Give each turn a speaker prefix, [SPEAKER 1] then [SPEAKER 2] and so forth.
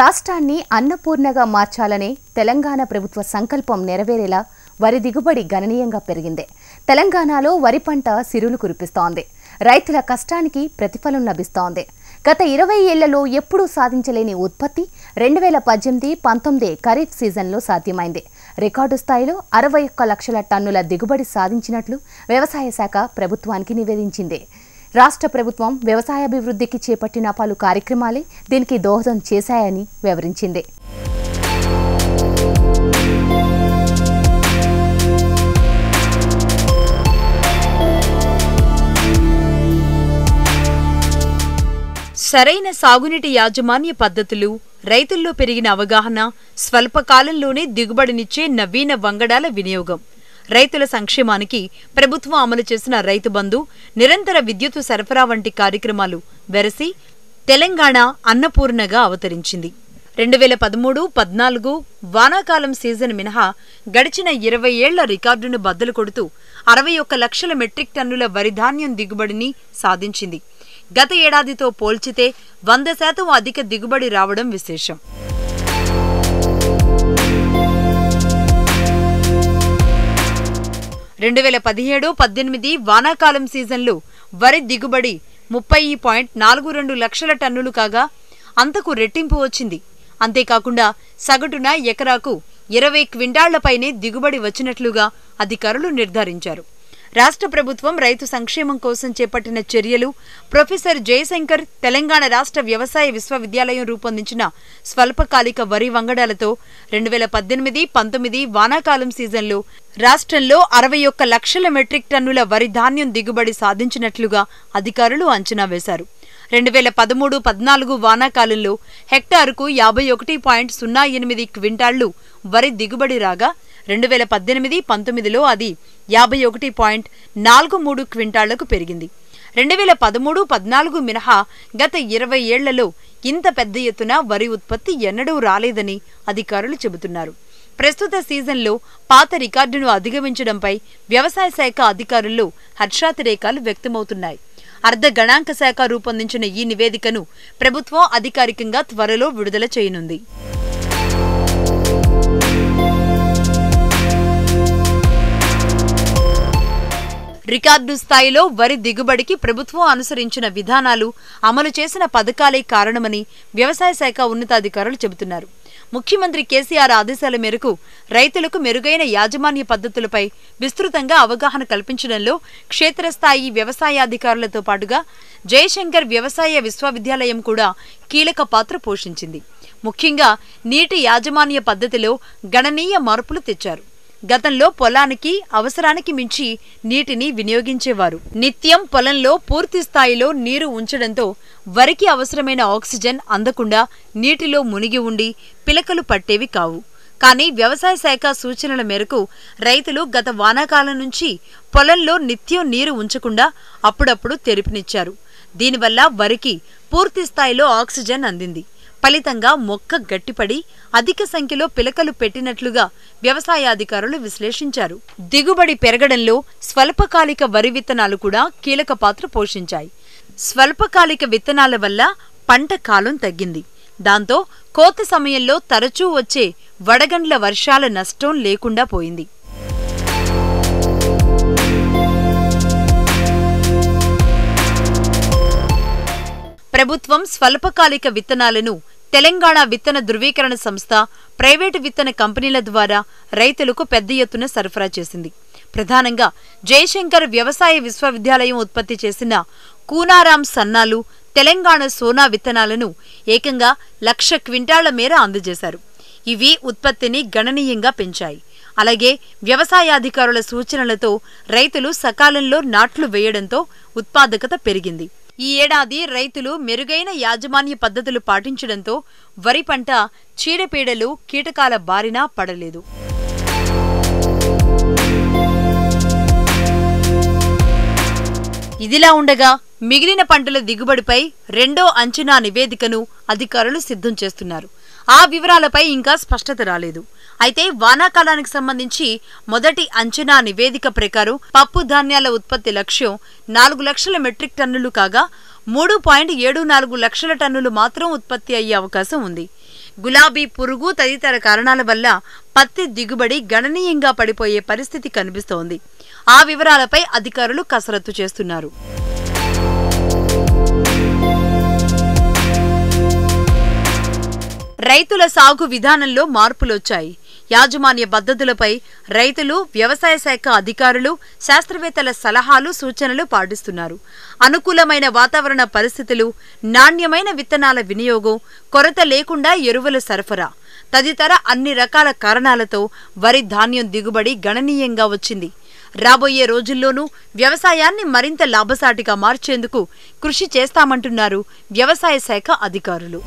[SPEAKER 1] రాష్ట్రాన్ని అన్నపూర్ణగా మార్చాలనే తెలంగాణ ప్రభుత్వ సంకల్పం నెరవేరేలా వరి దిగుబడి గణనీయంగా పెరిగింది. తెలంగాణలో వరి పంట సిరులు కురిపిస్తోంది. రైతుల కష్టానికి ప్రతిఫలం లభిస్తోంది. గత ఇరవై ఏళ్ళలో ఎప్పుడూ సాధించలేని ఉత్పత్తి రెండు వేల పద్దెనిమిది పంతొమ్మిది ఖరీఫ్ సీజన్లో సాధ్యమైంది. రికార్డు స్థాయిలో అరవై ఒక్క లక్షల టన్నుల దిగుబడి సాధించినట్లు వ్యవసాయ శాఖ ప్రభుత్వానికి నివేదించింది. రాష్ట్ర ప్రభుత్వం వ్యవసాయాభివృద్ధికి చేపట్టిన పలు కార్యక్రమాలే దీనికి దోహదం చేశాయని వివరించింది.
[SPEAKER 2] సరైన సాగునీటి యాజమాన్య పద్ధతులు రైతుల్లో పెరిగిన అవగాహన స్వల్పకాలంలోనే దిగుబడినిచ్చే నవీన వంగడాల వినియోగం. రైతుల సంక్షేమానికి ప్రభుత్వం అమలు చేసిన రైతు బంధు నిరంతర విద్యుత్ సరఫరా వంటి కార్యక్రమాలు వెరసి తెలంగాణ అన్నపూర్ణగా అవతరించింది. రెండు వేల పదమూడు పద్నాలుగు వానాకాలం సీజన్ మినహా గడిచిన ఇరవై ఏళ్ళ రికార్డును బద్దలు కొడుతూ అరవై ఒక్క లక్షల మెట్రిక్ టన్నుల వరిధాన్యం దిగుబడిని సాధించింది. గత ఏడాదితో పోల్చితే వంద శాతం అధిక దిగుబడి రావడం విశేషం. రెండు వేల పదిహేడు పద్దెనిమిది వానాకాలం సీజన్లో వరి దిగుబడి ముప్పై పాయింట్ నాలుగు రెండు లక్షల టన్నులు కాగా అంతకు రెట్టింపు వచ్చింది. అంతేకాకుండా సగటున ఎకరాకు ఇరవై క్వింటాళ్ళపైనే దిగుబడి వచ్చినట్లుగా అధికారులు నిర్ధారించారు. రాష్ట్ర ప్రభుత్వం రైతు సంక్షేమం కోసం చేపట్టిన చర్యలు ప్రొఫెసర్ జయశంకర్ తెలంగాణ రాష్ట్ర వ్యవసాయ విశ్వవిద్యాలయం రూపొందించిన స్వల్పకాలిక వరి వంగడాలతో రెండు వేల పద్దెనిమిది పంతొమ్మిది వానాకాలం సీజన్లో రాష్ట్రంలో అరవై ఒక్క లక్షల మెట్రిక్ టన్నుల వరి ధాన్యం దిగుబడి సాధించినట్లుగా అధికారులు అంచనా వేశారు. రెండు వేల పదమూడు పద్నాలుగు వానాకాలంలో హెక్టారుకు యాభై ఒకటి పాయింట్ సున్నా ఎనిమిది క్వింటాళ్ళు వరి దిగుబడి రాగా రెండు వేల పద్దెనిమిది పంతొమ్మిదిలో అది యాభై ఒకటి పాయింట్ నాలుగు మూడు క్వింటాళ్ళకు పెరిగింది. రెండు వేల పదమూడు పద్నాలుగు మినహా గత ఇరవై ఏళ్ళలో ఇంత పెద్ద ఎత్తున వరి ఉత్పత్తి ఎన్నడూ రాలేదని అధికారులు చెబుతున్నారు. ప్రస్తుత సీజన్లో పాత రికార్డును అధిగమించడంపై వ్యవసాయ శాఖ అధికారుల్లో హర్షాతిరేకాలు వ్యక్తమవుతున్నాయి. అర్ధ గణాంక శాఖ రూపొందించిన ఈ నివేదికను ప్రభుత్వం అధికారికంగా త్వరలో విడుదల చేయనుంది. రికార్డు స్థాయిలో వరి దిగుబడికి ప్రభుత్వం అనుసరించిన విధానాలు అమలు చేసిన పథకాలే కారణమని వ్యవసాయ శాఖ ఉన్నతాధికారులు చెబుతున్నారు. ముఖ్యమంత్రి కేసీఆర్ ఆదేశాల మేరకు రైతులకు మెరుగైన యాజమాన్య పద్ధతులపై విస్తృతంగా అవగాహన కల్పించడంలో క్షేత్రస్థాయి వ్యవసాయాధికారులతో పాటుగా జయశంకర్ వ్యవసాయ విశ్వవిద్యాలయం కూడా కీలక పాత్ర పోషించింది. ముఖ్యంగా నీటి యాజమాన్య పద్ధతిలో గణనీయ మార్పులు తెచ్చారు. గతంలో పొలానికి అవసరానికి మించి నీటిని వినియోగించేవారు. నిత్యం పొలంలో పూర్తి స్థాయిలో నీరు ఉంచడంతో వరికి అవసరమైన ఆక్సిజన్ అందకుండా నీటిలో మునిగి ఉండి పిలకలు పట్టేవి కావు. కానీ వ్యవసాయ శాఖ సూచనల మేరకు రైతులు గత వానాకాలం నుంచి పొలంలో నిత్యం నీరు ఉంచకుండా అప్పుడప్పుడు తెరిపినిచ్చారు. దీనివల్ల వరికి పూర్తి స్థాయిలో ఆక్సిజన్ అందింది. ఫలితంగా మొక్క గట్టిపడి అధిక సంఖ్యలో పిలకలు పెట్టినట్లుగా వ్యవసాయాధికారులు విశ్లేషించారు. దిగుబడి పెరగడంలో స్వల్పకాలిక వరి విత్తనాలు కూడా కీలక పాత్ర పోషించాయి. స్వల్పకాలిక విత్తనాల వల్ల పంట కాలం తగ్గింది. దాంతో కోత సమయంలో తరచూ వచ్చే వడగండ్ల వర్షాల నష్టం లేకుండా పోయింది. ప్రభుత్వం స్వల్పకాలిక విత్తనాలను తెలంగాణ విత్తన ధృవీకరణ సంస్థ ప్రైవేటు విత్తన కంపెనీల ద్వారా రైతులకు పెద్ద ఎత్తున సరఫరా చేసింది. ప్రధానంగా జయశంకర్ వ్యవసాయ విశ్వవిద్యాలయం ఉత్పత్తి చేసిన కూనారాం సన్నాలు తెలంగాణ సోనా విత్తనాలను ఏకంగా లక్ష క్వింటాళ్ళ మేర అందజేశారు. ఇవి ఉత్పత్తిని గణనీయంగా పెంచాయి. అలాగే వ్యవసాయాధికారుల సూచనలతో రైతులు సకాలంలో నాట్లు వేయడంతో ఉత్పాదకత పెరిగింది. ఈ ఏడాది రైతులు మెరుగైన యాజమాన్య పద్ధతులు పాటించడంతో వరి పంట చీడపీడలు కీటకాల బారిన పడలేదు. ఇదిలా ఉండగా మిగిలిన పంటల దిగుబడిపై రెండో అంచనా నివేదికను అధికారులు సిద్ధం చేస్తున్నారు. ఆ వివరాలపై ఇంకా స్పష్టత రాలేదు. అయితే వానాకాలానికి సంబంధించి మొదటి అంచనా నివేదిక ప్రకారం పప్పు ధాన్యాల ఉత్పత్తి లక్ష్యం నాలుగు లక్షల మెట్రిక్ టన్నులు కాగా మూడు పాయింట్ ఏడు నాలుగు లక్షల టన్నులు మాత్రం ఉత్పత్తి అయ్యే అవకాశం ఉంది. గులాబీ పురుగు తదితర కారణాల వల్ల పత్తి దిగుబడి గణనీయంగా పడిపోయే పరిస్థితి కనిపిస్తోంది. ఆ వివరాలపై అధికారులు కసరత్తు చేస్తున్నారు. రైతుల సాగు విధానంలో మార్పులొచ్చాయి. యాజమాన్య పద్ధతులపై రైతులు వ్యవసాయ శాఖ అధికారులు శాస్త్రవేత్తల సలహాలు సూచనలు పాటిస్తున్నారు. అనుకూలమైన వాతావరణ పరిస్థితులు నాణ్యమైన విత్తనాల వినియోగం కొరత లేకుండా ఎరువుల సరఫరా. తదితర అన్ని రకాల కారణాలతో వరి ధాన్యం దిగుబడి గణనీయంగా వచ్చింది. రాబోయే రోజుల్లోనూ వ్యవసాయాన్ని మరింత లాభసాటిగా మార్చేందుకు కృషి చేస్తామంటున్నారు వ్యవసాయ శాఖ అధికారులు.